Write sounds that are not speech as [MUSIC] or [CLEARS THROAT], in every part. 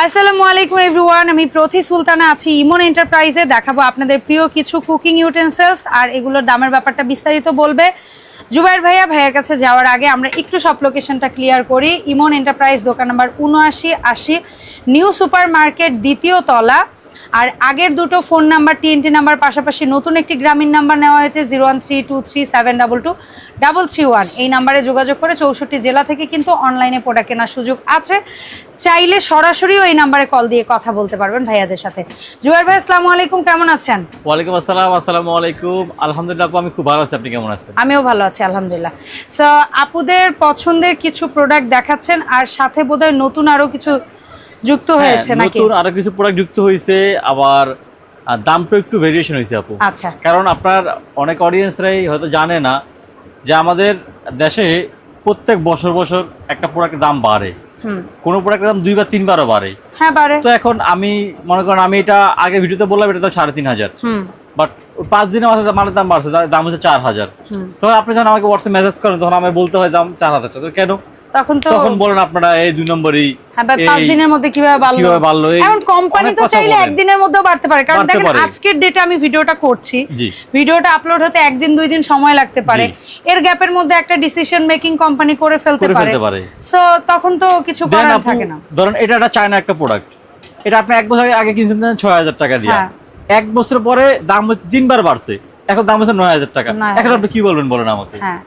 আসসালামু আলাইকুম এভরিওয়ান আমি প্রতি সুলতানা আছি ইমন এন্টারপ্রাইজে। দেখাবো আপনাদের প্রিয় কিছু কুকিং ইউটেন্সেলস আর এগুলোর দামের ব্যাপারটা বিস্তারিত বলবে। জুবাইর ভাইয়া, ভাইয়ের কাছে যাওয়ার আগে আমরা একটু সব লোকেশনটা ক্লিয়ার করি। ইমন এন্টারপ্রাইজ দোকান নাম্বার উনআশি আশি, নিউ সুপার মার্কেট দ্বিতীয় তলা। আর আগের দুটো ফোন নাম্বার টিএনটি নাম্বার পাশাপাশি নতুন একটি গ্রামীণ নাম্বার নেওয়া হয়েছে zero one three two three seven double two double three one এই নাম্বারে যোগাযোগ করে চৌষট্টি জেলা থেকে কিন্তু অনলাইনে প্রোডাক্ট কেনার সুযোগ আছে। চাইলে সরাসরিও এই নাম্বারে কল দিয়ে কথা বলতে পারবেন ভাইয়াদের সাথে। জুয়ার ভাই আসসালামু আলাইকুম কেমন আছেন? ওয়ালাইকুম আসসালাম আসসালামু আলাইকুম। আলহামদুলিল্লাহ আপু আমি খুব ভালো আছি আপনি কেমন আছেন? আমিও ভালো আছি আলহামদুলিল্লাহ। সো আপুদের পছন্দের কিছু প্রোডাক্ট দেখাচ্ছেন আর সাথে বোধহয় নতুন আরও কিছু যুক্ত হয়েছে হ্যাঁ, নাকি? নতুন আরও কিছু প্রোডাক্ট যুক্ত হয়েছে আবার দামটা একটু ভেরিয়েশন হয়েছে আপু। আচ্ছা। কারণ আপনার অনেক অডিয়েন্সরাই হয়তো জানে না যে আমাদের দেশে প্রত্যেক বছর বছর একটা প্রোডাক্টের দাম বাড়ে। কোনো প্রোডাক্টের দাম দুইবার তিনবারও বাড়ে। হ্যাঁ বারে তো এখন আমি মনে করেন আমি এটা আগে ভিডিওতে বললাম এটা দাম সাড়ে তিন হাজার। বাট পাঁচ দিনের মাথায় মালের দাম বাড়ছে দাম হচ্ছে চার হাজার। তখন আপনি যখন আমাকে হোয়াটসঅ্যাপ মেসেজ করেন তখন আমি বলতে হয় দাম চার হাজার টাকা তো কেন? তখন তো তখন বলেন আপনারা এই দুই নম্বরই হ্যাঁ পাঁচ দিনের মধ্যে কীভাবে বাড়লো? কীভাবে বাড়লো, এখন কোম্পানি তো চাইলে একদিনের মধ্যেও বাড়তে পারে। কারণ দেখেন আজকের ডেটে আমি ভিডিওটা করছি। ভিডিওটা আপলোড হতে একদিন দুই দিন সময় লাগতে পারে। এর গ্যাপের মধ্যে একটা ডিসিশন মেকিং কোম্পানি করে ফেলতে পারে। সো তখন তো কিছু করার থাকে না। ধরেন এটা একটা চায়না একটা প্রোডাক্ট এটা আপনি এক বছর আগে- কিনছেন ছয় হাজার টাকা দিয়ে। হ্যাঁ। এক বছর পরে দাম হচ্ছে তিনবার বাড়ছে। এখন দাম হচ্ছে নয় হাজার টাকা। এখন আপনি কি বলবেন বলেন আমাকে? হ্যাঁ।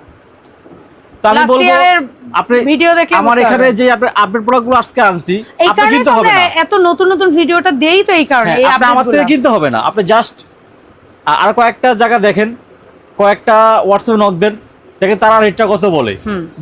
তো আমি বলব আপনি video দেখলে আমার এখানে যে আপনি আপডেট প্রোডাক্টগুলো আজকে আনছি আপনি কিনতে হবে না। এত নতুন নতুন ভিডিওটা দেই তো এই কারণে হ্যাঁ, আপনি আমার থেকে কিনতে হবে না। আপনি জাস্ট আর কয়েকটা জায়গা দেখেন কয়েকটা হোয়াটসঅ্যাপ নক দেন দেখেন তারা রেটটা কত বলে।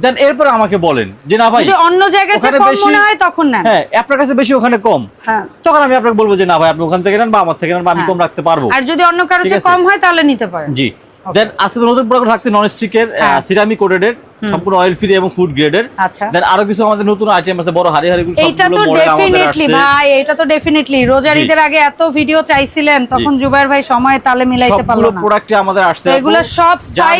দেন এরপর আমাকে বলেন যে না ভাই অন্য জায়গায় চেয়ে কম বেশি- মনে হয় তখন নেন। হ্যাঁ আপনার কাছে বেশি ওখানে কম। হ্যাঁ। তখন আমি আপনাকে বলব যে না ভাই আপনি ওখান থেকে নেন বা আমার থেকে নেন বা আমি হ্যাঁ। কম রাখতে পারব। আর যদি অন্য কারও চেয়ে কম হয় তাহলে নিতে পারেন। জি। দেন আজকে নতুন প্রোডাক্ট থাকছে নন স্টিকের। সিরামিক কোটেডের সম্পূর্ণ অয়েল ফ্রি এবং ফুড গ্রেডের আচ্ছা। দেন আরও কিছু আমাদের নতুন আইটেম আছে বড় হারি হারি এইটা তো ডেফিনেটলি ভাই এটা তো ডেফিনেটলি রোজার ঈদের আগে এত ভিডিও চাইছিলেন তখন জুবাইর ভাই সময় তালে মিলাইতে পারল সবগুলো না প্রোডাক্ট আমাদের আসছে। এগুলো সব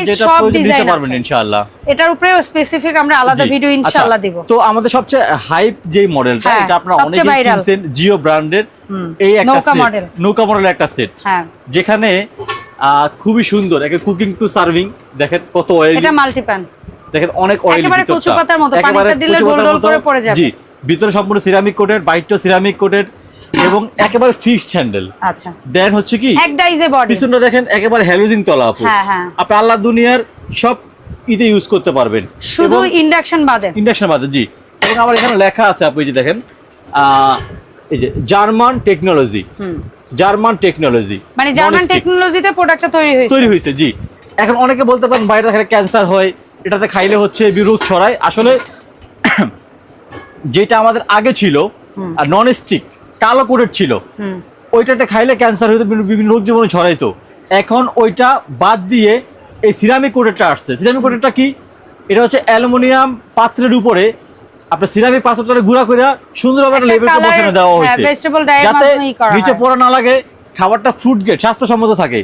যেটা সব design পারবেন। ইনশাআল্লাহ। এটার উপরে স্পেসিফিক আমরা আলাদা ভিডিও আচ্ছা, ইনশাআল্লাহ দিব। তো আমাদের সবচেয়ে হাইপ যে মডেলটা এটা আপনারা অনেকেই কিনছেন জিও ব্র্যান্ডের এই একটা model। নৌকা মডেলের একটা সেট হ্যাঁ। যেখানে খুবই সুন্দর। একে কুকিং টু সার্ভিং দেখেন কত অয়েল এটা মাল্টিপ্যান দেখেন অনেক অয়েল একেবারে কচু পাতার মতো, পানিতে দিলে রোল রোল করে পড়ে যাবে। জি ভিতরে সম্পূর্ণ সিরামিক কোটেড বাইরটা সিরামিক কোটেড এবং একেবারে ফিক্সড হ্যান্ডেল আচ্ছা। দেন হচ্ছে কি? এক ডাইজে বডি পিছনটা দেখেন একেবারে হ্যালোজিং তলা আপু। হ্যাঁ, হ্যাঁ। আপনি আল্লাহ দুনিয়ার সব ইতে ইউজ করতে পারবেন। শুধু ইন্ডাকশন বাদে। ইন্ডাকশন বাদে জি। এবং আমার এখানে লেখা আছে আপনি যে দেখেন এই যে জার্মান টেকনোলজি হুম। জার্মান টেকনোলজি মানে জার্মান টেকনোলজিতে প্রোডাক্টটা তৈরি হয়েছে। তৈরি হয়েছে জি। এখন অনেকে বলতে পারেন বাইরে এখানে ক্যান্সার হয় এটাতে খাইলে হচ্ছে বিরোধ ছড়ায়। আসলে [CLEARS THROAT] যেটা আমাদের আগে ছিল আর নন স্টিক কালো কোটেড ছিল ওইটাতে খাইলে ক্যান্সার হইতো বিভিন্ন- বিভিন্ন রোগ জীবনে ছড়াইতো এখন ওইটা বাদ দিয়ে এই সিরামিক কোটেডটা আসছে। সিরামিক কোটেডটা কি? এটা হচ্ছে অ্যালুমিনিয়াম পাত্রের উপরে আপনার সিরামিক পাত্রটা গুঁড়া করে সুন্দরভাবে একটা লেবেলটা বসানো দেওয়া হ্যাঁ, হয়েছে। যাতে নিচে পড়া না লাগে খাবারটা ফুড গেট স্বাস্থ্যসম্মত থাকে।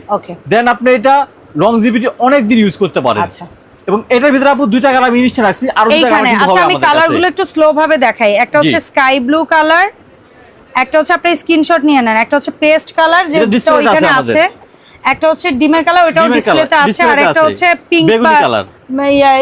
দেন আপনি এটা লংজিভিটি অনেক দিন ইউজ করতে পারেন। আচ্ছা। এবং এটার ভিতরে আপু দুইটা কালার আমি ইনস্টা রাখছি আর দুইটা কালার কিন্তু আচ্ছা হবে আমি আমাদের কালারগুলো একটু স্লো ভাবে দেখাই। একটা হচ্ছে স্কাই ব্লু কালার একটা হচ্ছে আপনি স্ক্রিনশট নিয়ে নেন একটা হচ্ছে পেস্ট কালার যেটা ওইখানে আছে একটা হচ্ছে ডিমের কালার ওটাও ডিসপ্লেতে আছে আর একটা হচ্ছে পিঙ্ক। ইয়া,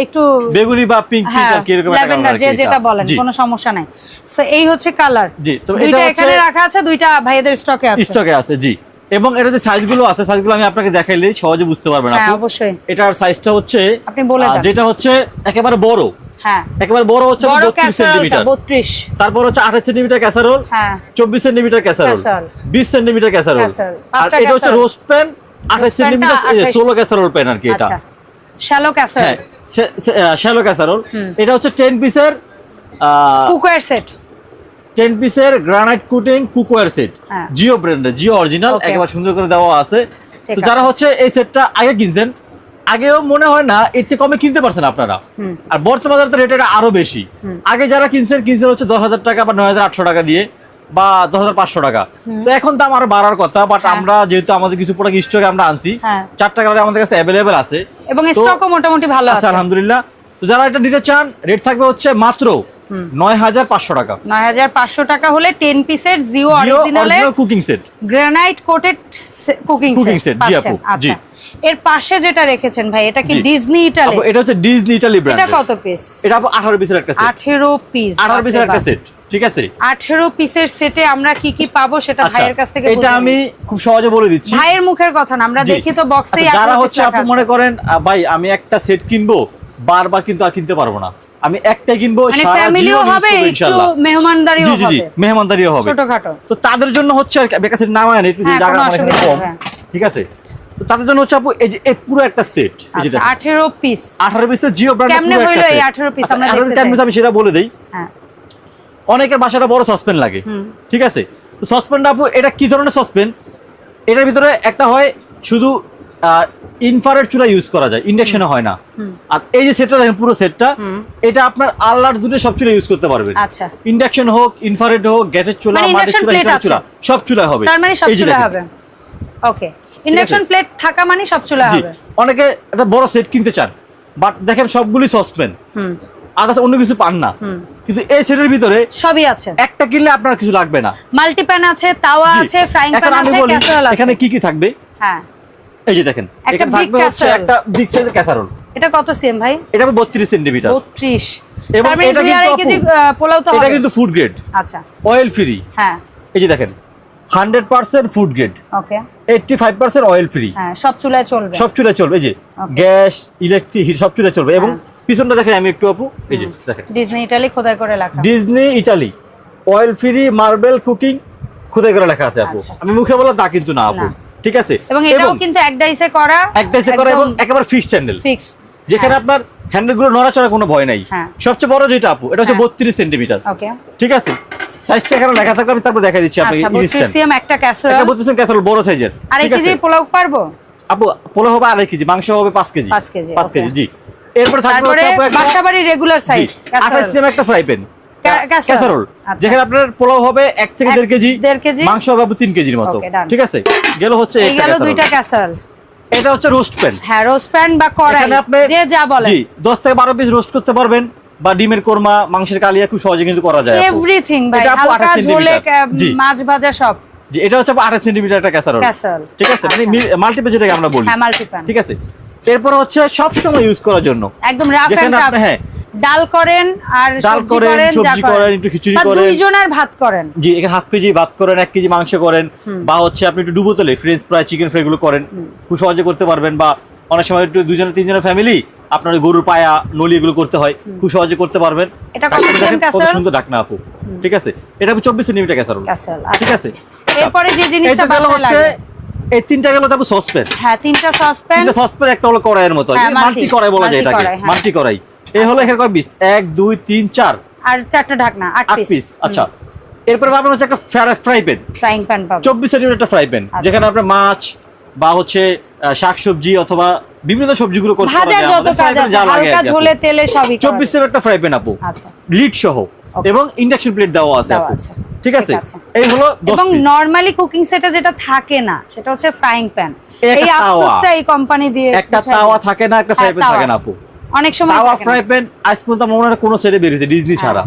একটু বেগুনি বা পিঙ্ক পিঙ্ক এরকম ল্যাভেন্ডার যে যেটা বলেন কোনো সমস্যা নাই। সো এই হচ্ছে কালার জি, তো এটা দুইটা এখানে রাখা আছে দুইটা ভাইদের স্টকে আছে। স্টকে আছে জি। এবং এটা যে সাইজগুলো আছে সাইজগুলো আমি আপনাকে দেখাইলে সহজে বুঝতে পারবেন হ্যাঁ আপু অবশ্যই। এটার সাইজটা হচ্ছে আপনি বলে দেন। যেটা হচ্ছে একেবারে বড়। হ্যাঁ। একেবারে বড় হচ্ছে বড় 32 ক্যাসারোলটা সেন্টিমিটার 32 তারপর হচ্ছে 28 সেন্টিমিটার ক্যাসারোল হ্যাঁ। 24 centimetre casserole casserole. 20 centimetre casserole. আর এটা হচ্ছে রোস্ট প্যান 28 Roast pan টা সেন্টিমিটার 28 16 ক্যাসারোল প্যান আর কি এটা। আচ্ছা। Shallow casserole. হ্যাঁ শ্যালো ক্যাসারোল। এটা হচ্ছে 10 পিসের কুকওয়্যার সেট। 10 পিসের গ্রানাইট কুটিং কুকওয়্যার সেট। হ্যাঁ। জিও ব্র্যান্ডের জিও অরিজিনাল. একেবারে সুন্দর করে দেওয়া আছে। তো যারা হচ্ছে এই সেটটা আগে কিনছেন আগেও মনে হয় না এর চেয়ে কমে কিনতে পারছেন আপনারা। আর বর্তমানে তো রেট এটা আরও বেশি। আগে যারা কিনছেন কিনছেন হচ্ছে দশ হাজার টাকা বা নয় হাজার আটশো টাকা দিয়ে। বা দশ হাজার পাঁচশো টাকা। তো এখন দাম আরও বাড়ার কথা বাট হ্যাঁ। আমরা যেহেতু আমাদের কিছু প্রোডাক্ট স্টকে আমরা আনছি হ্যাঁ। চারটা কালারে আমাদের কাছে অ্যাভেলেবেল আছে। এবং স্টকও মোটামুটি ভালো আছে আলহামদুলিল্লাহ। তো যারা এটা নিতে চান রেট থাকবে হচ্ছে মাত্র নয় হাজার পাঁচশো টাকা। নয় হাজার পাঁচশো টাকা হলে টেন পিসের Jio original cooking set granite coated cooking set, জি আপু, জি। আচ্ছা। এর পাশে যেটা রেখেছেন ভাই এটা কি ডিজনি ইটালি এটা হচ্ছে ডিজনি ইটালি ব্র্যান্ড এটা কত পিস এটা আপু আঠারো পিসের একটা সেট পিস আঠারো পিসের একটা সেট ঠিক আছে? আঠেরো পিসের সেটে আমরা কি কি পাবো সেটা আচ্ছা ভাইয়ের কাছ থেকে এটা আমি খুব সহজে বলে দিচ্ছি। ভাইয়ের মুখের কথা না আমরা দেখি তো বক্সে আচ্ছা, যারা হচ্ছে আপু মনে করেন ভাই আমি একটা সেট কিনবো বারবার কিন্তু আর কিনতে পারব না। আমি একটাই কিনবো মানে হবে একটু ইনশাআল্লাহ। মেহমানদারিও হবে মেহমানদারিও হবে। ছোটখাটো। তো তাদের জন্য হচ্ছে আর একটা সেট নামায় আনি, একটু হ্যাঁ, জায়গা অসুবিধা কম হ্যাঁ। ঠিক আছে? তাদের জন্য হচ্ছে আপু এই যে পুরো একটা সেট আচ্ছা আঠেরো পিস আঠারো পিসের জিও ব্র্যান্ড কেমনে হইল এই 18 piece? আমরা দেখতে। আমি সেটা বলে দেই। হ্যাঁ। অনেকের বাসাটা বড় সসপেন লাগে। ঠিক আছে? সসপেনটা আপু এটা কি ধরনের সসপেন এটার ভিতরে একটা হয় শুধু ইনফারেট চুলা ইউজ করা যায় ইন্ডাকশনে হয় না। আর এই যে সেটটা দেখেন পুরো সেটটা। এটা আপনার আল্লাহর দুটো সব চুলা ইউজ করতে পারবেন। আচ্ছা। ইন্ডাকশন হোক ইনফারেট হোক গ্যাসের চুলা মানে মাটির চুলা চুলা সব চুলা হবে। তার মানে সব চুলা হবে। ওকে ইন্ডাকশন প্লেট থাকা মানে সব চুলা হবে। অনেকে একটা বড় সেট কিনতে চান বাট দেখেন সবগুলি সসপেন আদার্স অন্য কিছু পান না। কিন্তু এই সেটের ভিতরে সবই আছে। একটা কিনলে আপনার কিছু লাগবে না। মাল্টিপ্যান আছে তাওয়া আছে ফ্রাইং প্যান আছে ক্যাসারোল আছে। এখানে কি কি থাকবে? হ্যাঁ। এই যে দেখেন একটা big থাকবে একটা বিগ সাইজের ক্যাসারোল এটা কত সেম ভাই? এটা হবে বত্রিশ সেন্টিমিটার 32 এবং এটা কিন্তু পোলাও তো এটা কিন্তু ফুড গ্রেড আচ্ছা। অয়েল ফ্রি হ্যাঁ। এই যে দেখেন hundred percent food grade okay eighty five percent oil free হ্যাঁ সব চুলায় চলবে। সব চুলা চলবে। এই যে গ্যাস ইলেকট্রিক সব চুলা চলবে। এবং হ্যাঁ। পিছনটা দেখেন আমি একটু আপু। এই যে দেখেন। ডিজনি ইটালি খোদাই করে লেখা। Disney Italy oil free marble cooking খোদাই করে লেখা আছে আপু। আচ্ছা। আমি মুখে বললাম তা কিন্তু না আপু। ঠিক আছে? এবং এটাও কিন্তু এক ডাইসে করা একটা এসে করে এবং একেবারে ফিক্সড হ্যান্ডেল ফিক্স যেখানে আপনার হ্যান্ডেলগুলো নড়াচড়া কোনো ভয় নাই। হ্যাঁ। সবচেয়ে বড় যেটা আপু এটা হচ্ছে হ্যাঁ। বত্রিশ সেন্টিমিটার ওকে। ঠিক আছে? সাইজটা এখানে লেখা থাকবে আমি তারপর দেখা দিচ্ছি আপনাকে আচ্ছা ইনস্ট্যান্ট বত্রিশ একটা এটা ক্যাসারোল বত্রিশ ক্যাসারোল বড় সাইজের আর এক কেজি পোলাও পারব? আপু পোলা হবে আড়াই কেজি মাংস হবে পাঁচ কেজি। পাঁচ কেজি, পাঁচ কেজি জি। এরপর থাকবে বাসাবাড়ি রেগুলার সাইজ আঠাশ সিএম একটা ফ্রাই প্যান ক্যাসারোল আচ্ছা। যেখানে আপনার পোলাও হবে এক থেকে এক- দেড় কেজি দেড় কেজি। মাংস হবে আপু তিন কেজির মতো। ঠিক আছে? গেল হচ্ছে এই গেল দুইটা ক্যাসারোল এটা হচ্ছে রোস্ট প্যান হ্যাঁ রোস্ট প্যান বা কড়াই এখানে আপনি যে যা বলে জি দশ থেকে বারো পিস রোস্ট করতে পারবেন বা ডিমের কোরমা মাংসের কালিয়া খুব সহজে কিন্তু করা যায়। এভরিথিং ভাই এটা হালকা 28 ঝোলে মাছ ভাজা সব। জি এটা হচ্ছে আঠাশ সেন্টিমিটার একটা ক্যাসারোল ক্যাসারোল ঠিক আছে? মানে মাল্টিপল যেটাকে আমরা বলি। হ্যাঁ মাল্টিপ্যান ঠিক আছে? এরপর হচ্ছে সব সময় ইউজ করার জন্য। একদম রাফ এন্ড রাফ হ্যাঁ। ডাল করেন আর ডাল করেন, সবজি করেন, একটু খিচুড়ি করেন। দুইজনের ভাত করেন। জি এখানে হাফ কেজি ভাত করেন এক কেজি মাংস করেন। বা হচ্ছে আপনি একটু ডুবো তেলে ফ্রেঞ্চ ফ্রাই চিকেন ফ্রাই গুলো করেন। খুব সহজে করতে পারবেন বা অনেক সময় একটু দুজনের তিনজনের ফ্যামিলি আপনার গরুর পায়া নলি এগুলো করতে হয়। খুব সহজে করতে পারবেন। এটা কত? সুন্দর ডাকনা আপু। ঠিক আছে? এটা চব্বিশ সেন্টিমিটার ক্যাসারোল ঠিক আছে? এরপরে যে জিনিসটা বাসায় হচ্ছে এই তিনটা গেল তারপর সসপ্যান। হ্যাঁ তিনটা সসপ্যান। তিনটা সসপ্যান একটা হলো কড়াইয়ের মতো। হ্যাঁ, মাল্টি। কড়াই বলা যায় এটাকে। হ্যাঁ। মাল্টি কড়াই। এই হলো এখানে কয় পিস এক দুই তিন চার। আর চারটা ঢাকনা আট আট পিস পিস আচ্ছা। এরপরে পাবেন হচ্ছে একটা ফ্রাই প্যান ফ্রাইং প্যান পাবো। চব্বিশ সেন্টিমিটার একটা ফ্রাই প্যান আচ্ছা। যেখানে আপনার মাছ বা হচ্ছে শাক সবজি অথবা বিভিন্ন সবজিগুলো করতে পারা ভাজার যত কাজ fry আছে যা লাগে হালকা। ঝোলে তেলে সবই করা। চব্বিশ যায়। একটা ফ্রাই প্যান আপু। আচ্ছা। লিড সহ. এবং ইন্ডাকশন প্লেট দেওয়া আছে। ঠিক আছে? এই হলো এবং নরমালি কুকিং সেটে যেটা থাকে না সেটা হচ্ছে ফ্রাইং প্যান এই আফসোসটা এই কোম্পানি দিয়ে একটা তাওয়া থাকে না একটা ফ্রাই হ্যাঁ, প্যান থাকে না আপু। অনেক সময় তাওয়া। ফ্রাই প্যান আজ পর্যন্ত মনে হয় কোনো সেটে বের হয়েছে ডিজনি ছাড়া।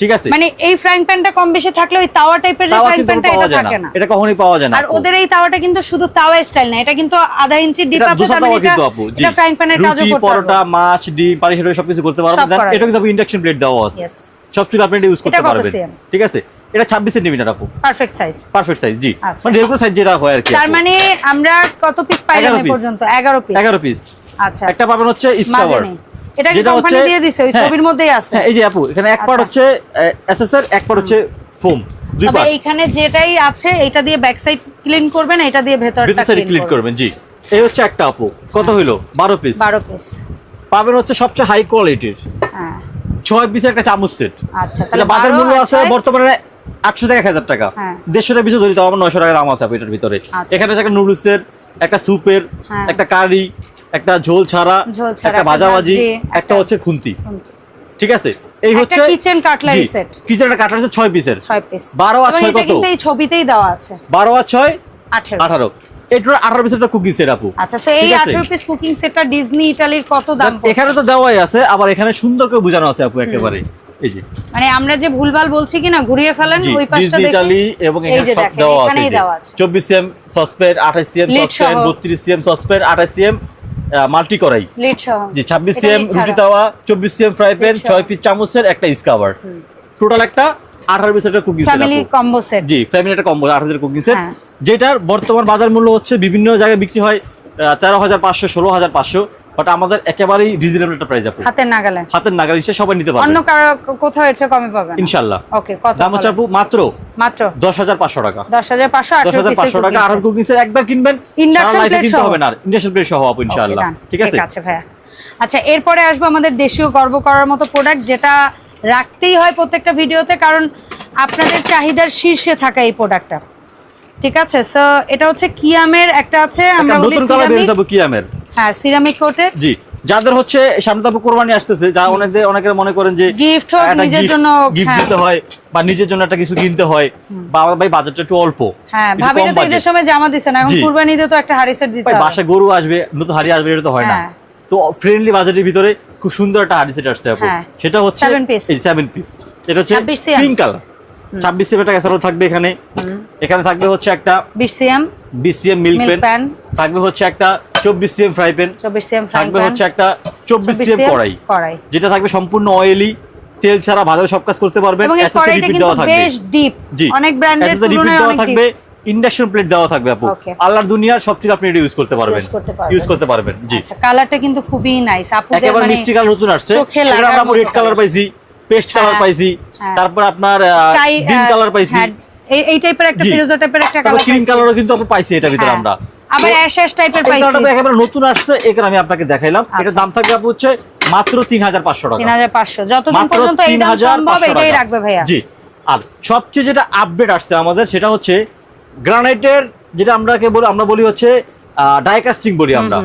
ঠিক আছে? মানে এই ফ্রাইং প্যানটা কম বেশি থাকলে ওই তাওয়া টাইপের যে ফ্রাইং প্যানটা এটা থাকে না। এটা কখনোই পাওয়া যায় না আর ওদের এই তাওয়াটা কিন্তু শুধু তাওয়া স্টাইল না এটা কিন্তু আধা ইঞ্চি ডিপ আছে তার মানে এটা এটা ফ্রাইং প্যানের কাজও করতে পরোটা মাছ ডিম সেটা সবকিছু করতে সব পারবেন এটা কিন্তু ইন্ডাকশন প্লেট দেওয়া আছে. সব চুল আপনি ইউজ করতে পারবেন। ঠিক আছে? এটা ছাব্বিশ সেন্টিমিটার আপু। পারফেক্ট সাইজ পারফেক্ট সাইজ জি। আচ্ছা। মানে রেগুলার সাইজ যেটা হয় আর কি তার মানে আমরা কত পিস পাইলাম 11 পর্যন্ত? 11 পিস এগারো পিস আচ্ছা। একটা পাবেন হচ্ছে স্কাওয়ার এটা কি কোম্পানি দিয়ে দিছে? ওই হ্যাঁ। ছবির মধ্যেই আছে। হ্যাঁ এই যে আপু এখানে এক পার্ট আচ্ছা। হচ্ছে এসএসআর এক পার্ট হচ্ছে ফোম দুই তবে পার্ট এইখানে যেটাই আছে এটা দিয়ে ব্যাক সাইড ক্লিন করবেন এটা দিয়ে ভেতরটা ক্লিন করবেন। জি। এই হচ্ছে একটা আপু। কত হইল? বারো পিস 12 পিস পাবেন হচ্ছে সবচেয়ে হাই কোয়ালিটির হ্যাঁ। ছয় পিসের একটা চামচ সেট আচ্ছা তাহলে বাজার মূল্য আছে বর্তমানে আটশো থেকে এক হাজার টাকা। হ্যাঁ। দেড়শো টাকা পিসে ধরি তাও আমার নয়শো টাকা দাম আছে এটার ভিতরে। আচ্ছা। এখানে একটা নুডলসের একটা স্যুপের হ্যাঁ। একটা কারি একটা ঝোল ছাড়া একটা ভাজাভাজি একটা হচ্ছে খুন্তি। ঠিক আছে? এই হচ্ছে kitchen cutlery set kitchen cutlery set 6 পিসের 6 পিস 12 আর ছয় কত? এই ছবিতেই দেওয়া আছে। 12 আর 6 18 18 এটার 18 পিসের কুকিং সেট আপু। আচ্ছা সেই 18 পিস কুকিং সেটটা ডিজনি ইতালির কত দাম এখানে তো দেওয়াই আছে আবার এখানে সুন্দর করে বোঝানো আছে আপু একেবারে। এই যে। মানে আমরা যে ভুলভাল বলছি কি না ঘুরিয়ে ফেলেন ওই পাশটা দেখেন। ইতালি এবং এখানে সব দেওয়া আছে 24 CM saucepan 28 CM saucepan 32 CM saucepan 28 multi করাই জি 26 সিএম রুটি তাওয়া 24 সিএম ফ্রাই প্যান 6 পিস চামচের একটা ইসকাভার টোটাল একটা 18 পিসের একটা কুকিং ফ্যামিলি কম্বো সেট জি ফ্যামিলি একটা কম্বো 8000 কুকিং সেট হ্যাঁ। যেটার বর্তমান বাজার মূল্য হচ্ছে বিভিন্ন জায়গায় বিক্রি হয় তেরো হাজার পাঁচশো ষোলো হাজার পাঁচশো। বাট আমাদের একেবারেই রিজনেবল একটা প্রাইস আপু। হাতের নাগালে। হাতের নাগাল হিসেবে সবাই নিতে অন্য পারবে কারও কোথাও এর চেয়ে কমে পাবেন। ইনশাল্লাহ ওকে কত দাম হচ্ছে আপু মাত্র মাত্র। দশ হাজার পাঁচশো টাকা। দশ হাজার পাঁচশো দশ আঠারো হাজার পাঁচশো টাকা আঠারো কুকিং সেট একবার কিনবেন plate কিনতে সহ? হবে না। ইন্ডাকশন প্লেট সহ আপু ইনশাল্লাহ ঠিক আছে? ঠিক আছে ভাইয়া। আচ্ছা এরপরে আসব আমাদের দেশীয় গর্ব করার মতো প্রোডাক্ট যেটা রাখতেই হয় প্রত্যেকটা ভিডিওতে কারণ আপনাদের চাহিদার শীর্ষে থাকা এই প্রোডাক্টটা ঠিক আছে? সো এটা হচ্ছে কিয়ামের একটা আছে আমরা বলি সিরামিক। কিয়ামের। হ্যাঁ সিরামিক কোটেড জি যাদের হচ্ছে সামনে তো আপু কোরবানি আসতেছে যা অনেকে অনেকে মনে করেন যে Gift হোক, নিজের জন্য গিফট হ্যাঁ। দিতে হয় বা নিজের জন্য একটা কিছু কিনতে হয় বা আমার ভাই বাজেটটা একটু অল্প হ্যাঁ ভাবিটা তো। ঈদের সময় জামা দিছে না এখন। কুরবানিতে তো একটা হাড়ি সেট দিতে হবে। বাসায় গরু আসবে নতুন হাড়ি আসবে এটা তো হয় না। হ্যাঁ। তো ফ্রেন্ডলি বাজেটের ভিতরে খুব সুন্দর একটা হাড়ি আসছে আপু। হ্যাঁ। সেটা হচ্ছে সেভেন পিস এটা হচ্ছে পিঙ্ক কালার ছাব্বিশ সিএম একটা ক্যাসারোল থাকবে এখানে। এখানে থাকবে হচ্ছে একটা বিশ সিএম। বিসিএম মিল্ক মিল্ক প্যান থাকবে হচ্ছে একটা চব্বিশ সিএম ফ্রাই পেন চব্বিশ সিএম থাকবে হচ্ছে একটা চব্বিশ সিএম কড়াই। কড়াই। যেটা থাকবে সম্পূর্ণ অয়েলি তেল ছাড়া ভাজাবে সব কাজ করতে পারবেন। বেশ ডিপ অনেক ব্র্যান্ডের তুলনায় থাকবে। ইন্ডাকশন প্লেট দেওয়া থাকবে আপু। আল্লাহর দুনিয়ার সব কিছু আপনি এটা ইউজ করতে পারবেন। ইউজ করতে পারবেন। জি। আচ্ছা কালারটা কিন্তু খুবই নাইস আপুদের একেবারে মানে মিষ্টি কালার নতুন আসছে। সেটা আমরা রেড কালার পাইছি পেস্ট কালার হ্যাঁ, পাইছি হ্যাঁ। তারপর আপনার গ্রিন কালার পাইছি। এই এই টাইপের একটা ফিরোজা টাইপের একটা কালার ক্রিম কালারও কিন্তু আমরা পাইছি এটার ভিতরে হ্যাঁ। আমরা। আবার অ্যাশ অ্যাশ টাইপের পাইছি। কালারটা একেবারে নতুন আসছে এখানে আমি আপনাকে দেখাইলাম। আচ্ছা। দাম থাকবে আপু হচ্ছে মাত্র তিন হাজার পাঁচশো টাকা। তিন হাজার পাঁচশো। যতদিন পর্যন্ত এই দাম সম্ভব এটাই রাখবে ভাইয়া। জি। আর সবচেয়ে যেটা আপডেট আসছে আমাদের সেটা হচ্ছে গ্রানাইটের যেটা আমরাকে বলি আমরা বলি হচ্ছে ডাইকাস্টিং বলি আমরা।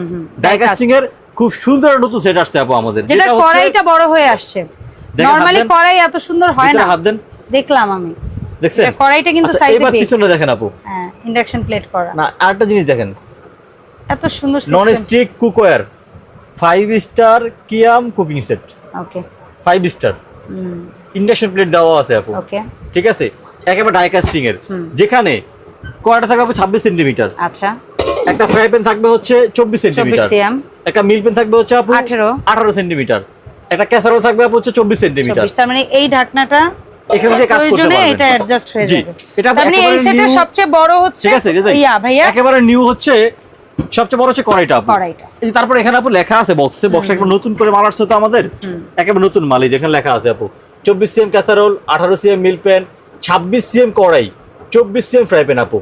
ডাইকাস্টিং এর খুব সুন্দর নতুন সেট আসছে আপু আমাদের। যেটা কড়াইটা বড় হয়ে আসছে। নরমালি কড়াই এত সুন্দর হয় না। হাত দেন। দেখলাম আমি। দেখছেন? কড়াইটা কিন্তু আচ্ছা, সাইজে এবার পিছনে দেখেন আপু। হ্যাঁ ইন্ডাকশন প্লেট করা। না আরেকটা জিনিস দেখেন। এত সুন্দর non system stick cookware five star কিয়াম cooking set okay five star induction plate দেওয়া আছে আপু। ওকে ঠিক আছে? একেবারে ডাইকাস্টিং এর। যেখানে কয়টা থাকবে ছাব্বিশ সেন্টিমিটার। আচ্ছা। একটা ফ্রাই প্যান থাকবে হচ্ছে চব্বিশ সেন্টিমিটার। একটা মিল পেন থাকবে হচ্ছে আপু 18 আঠারো সেন্টিমিটার। একটা ক্যাসারোল থাকবে আপু হচ্ছে চব্বিশ সেন্টিমিটার। তার মানে এই ঢাকনাটা এখানে যে কাজ করতে পারবেন। এটা অ্যাডজাস্ট হয়ে যাবে। এটা তার মানে এই সেটের সবচেয়ে বড় হচ্ছে ঠিক আছে ইয়া ভাইয়া। একেবারে নিউ হচ্ছে সবচেয়ে বড় হচ্ছে কড়াইটা আপু এই যে এখানে আপু লেখা আছে বক্সে বক্সে একবার নতুন করে মাল আসছে তো আমাদের? একেবারে নতুন মাল যেখানে লেখা আছে আপু। চব্বিশ সিএম ক্যাসারোল আঠারো সিএম মিল প্যান ছাব্বিশ সিএম কড়াই। চব্বিশ সিএম ফ্রাই প্যান আপু।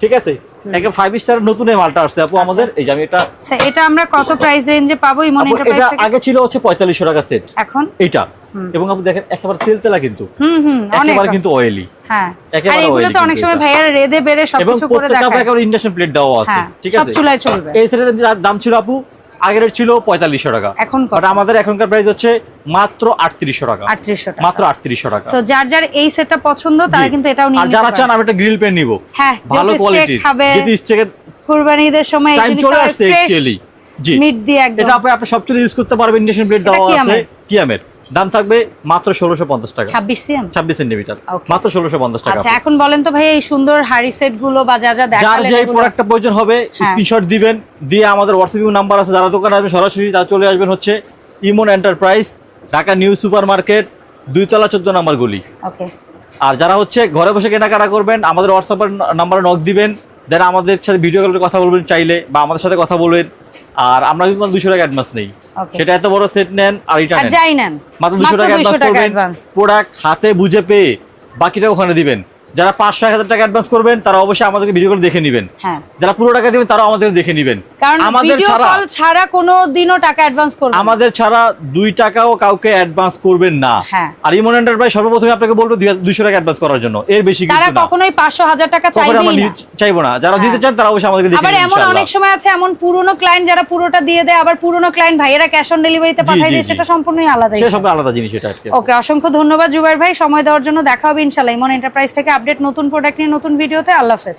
ঠিক আছে? একদম ফাইভ স্টার নতুন মালটা আসছে আপু আমাদের। এই যে আমি এটা এটা আমরা কত প্রাইস রেঞ্জে পাবো? ইমন এটা আগে ছিল হচ্ছে পঁয়তাল্লিশশো টাকা সেট এখন? এইটা। এবং আপনি দেখেন একেবারে তেলতেলা কিন্তু। হুম হুম অনেক একেবারে কিন্তু অয়েলি হ্যাঁ। একেবারে এগুলো তো অনেক সময় এটা। ভাইয়ার রেদে বেড়ে এবং সবকিছু করে প্রত্যেকটা একেবারে ইন্ডাকশন প্লেট দেওয়া আছে। হ্যাঁ, ঠিক সব আছে? চুলায় চলবে। এই সেটের দাম ছিল আপু আগের ছিল পঁয়তাল্লিশশো টাকা। এখন? আমাদের এখনকার প্রাইস হচ্ছে মাত্র আটত্রিশশো টাকা। আটত্রিশশো টাকা। মাত্র আটত্রিশশো টাকা। যার যার এই সেটটা পছন্দ তারা কিন্তু এটাও নিয়ে যারা চান আমি একটা গ্রিল পেন নিব। হ্যাঁ, ভালো কোয়ালিটি যেহেতু স্টেকের কুরবানি ঈদের সময় এই টাইম জিনিসটা চলে আসছে অ্যাকচুয়ালি জি। মিট দিয়ে একদম। এটা আপনি আপনি সবচেয়ে ইউজ করতে পারবেন ইন্ডিয়ান প্লেট দাও দেওয়া আছে কিয়ামের? দাম থাকবে মাত্র ষোলোশো পঞ্চাশ টাকা। 26 সিএম? ছাব্বিশ সেন্টিমিটার। মাত্র ষোলোশো পঞ্চাশ টাকা। আচ্ছা এখন বলেন তো ভাই এই সুন্দর হাড়ি সেটগুলো বা যা যা যার যে প্রোডাক্টটা প্রয়োজন হবে হ্যাঁ। স্ক্রিনশট দিবেন দিয়ে আমাদের হোয়াটসঅ্যাপ নাম্বার আছে যারা দোকানে আসবেন সরাসরি তারা চলে আসবেন হচ্ছে Emon enterprise Dhaka new super market দুইতলা চোদ্দ নাম্বার গলি। ওকে। আর যারা হচ্ছে ঘরে বসে কেনাকাটা করবেন আমাদের হোয়াটসঅ্যাপের নাম্বারে নক দিবেন যারা আমাদের সাথে ভিডিও কলে কথা বলবেন চাইলে বা আমাদের সাথে কথা বলবেন। আর আমরা কিন্তু দুশো টাকা অ্যাডভান্স নেই। সেটা এত বড় সেট নেন আর এটা আর নেন। যাই নেন মাত্র দুশো টাকা 200 টাকা অ্যাডভান্স প্রোডাক্ট হাতে বুঝে পেয়ে বাকিটা ওখানে দিবেন। যারা পাঁচশো এক হাজার টাকা অ্যাডভান্স করবেন তারা অবশ্যই আমাদেরকে ভিডিও করে দেখে নেবেন। হ্যাঁ। যারা পুরো টাকা দিবেন তারাও আমাদের দেখে নেবেন। কারণ আমাদের ছাড়া কল ছাড়া কোনো দিনও টাকা অ্যাডভান্স করবে না। আমাদের ছাড়া দুই টাকাও কাউকে অ্যাডভান্স করবেন না। হ্যাঁ। আর ইমন এন্টারপ্রাইজ সর্বপ্রথমে আপনাকে বলব দুইশো টাকা অ্যাডভান্স করার জন্য। এর বেশি তারা কিছু না। কখনোই পাঁচশো হাজার টাকা চাইবেই আমরা না। চাইব না। যারা হ্যাঁ। দিতে চান তারা অবশ্যই আমাদেরকে দেখে আবার এমন অনেক সময় আছে এমন পুরনো ক্লায়েন্ট যারা পুরোটা দিয়ে দেয় আবার পুরনো ক্লায়েন্ট ভাইয়েরা ক্যাশ অন ডেলিভারিতে পাঠায় দেয় সেটা সম্পূর্ণই আলাদা সে সব আলাদা জিনিস এটা ওকে অসংখ্য ধন্যবাদ জুবাইর ভাই। সময় দেওয়ার জন্য দেখা হবে ইনশাল্লাহ ইমন এন্টারপ্রাইজ থেকে আপডেট নতুন প্রোডাক্ট নিয়ে নতুন ভিডিওতে আল্লাহ হাফেজ।